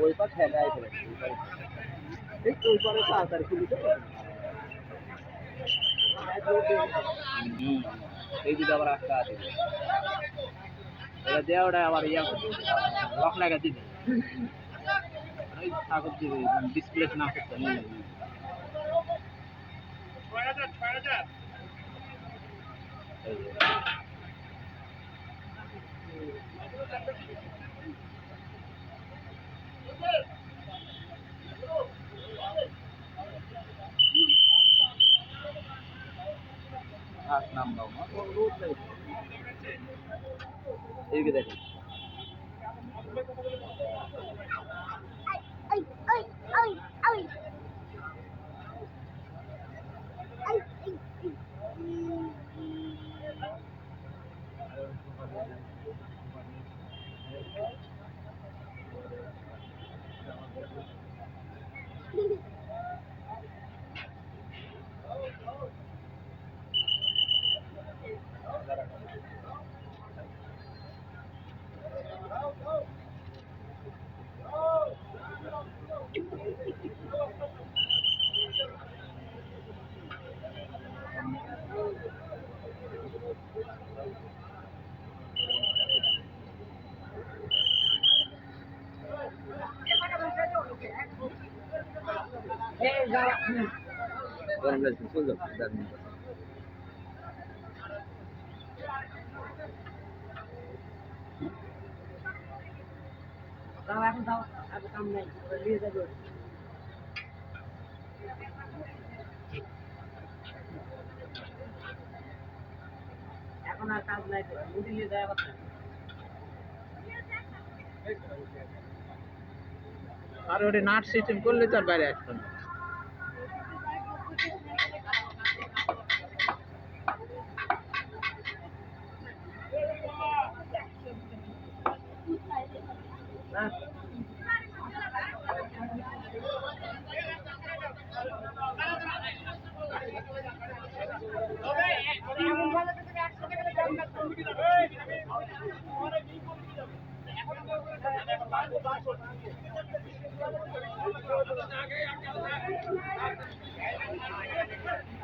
ওই পা খেলা আছে ঠিক ওই পরে তাড়াতাড়ি খুলি এই দুটো আবার আটকা আছে। এটা দেওয়াটা আবার ইয়া লক লাগা দিবে ওই কাগজ দিবে ডিসপ্লে না করতে নেই এই যে। হাত নাম দাও না রোদ নেই এইদিকে দেখেন Oi, oi, oi, ay. এখন আর কাজ নাই মুড়ি নিয়ে যাওয়া কথা আর ওটা নাট সিস্টেম করলে তো আর বাইরে আসতো না না।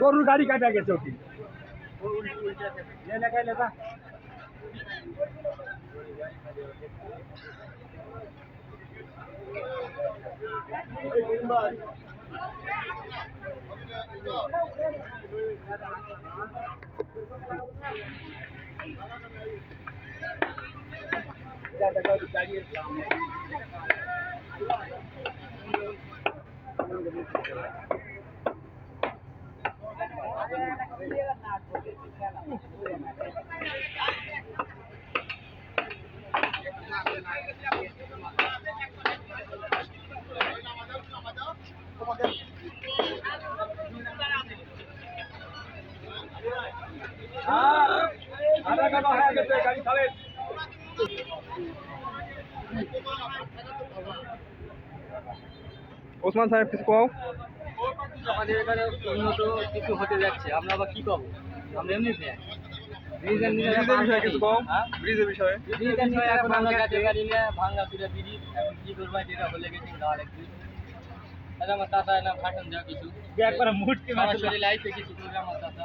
গরুর গাড়ি কাটা গেছে ওটি। ওসমান সাহেব কিছু কও? আমাদের এখানে উন্নত কিছু হতে যাচ্ছে। আমরা আবার কি করব? আমরা এমনি ফ্যান। ব্রিজের বিষয়ে কিছু কও? ব্রিজের বিষয়ে? ব্রিজের নিচে এখন আমরা গাড়ি গাড়ি নিয়ে ভাঙ্গা চুরে ব্রিজ এখন কি করব? যেটা হলে গেছে গাড়ি আরে আমার চাচা না ফাটন যা কিছু। একবার মুটকি সরাসরি লাইফে কিছু করবে আমার চাচা।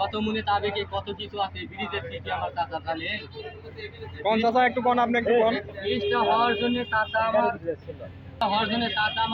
কত মনে তাবেকে কত কিছু আছে ব্রিজের থেকে আমার চাচা তাহলে কোন চাচা একটু কোন আপনি একটু কোন? ব্রিজটা হওয়ার জন্য চাচা আমার হরজনের চাচা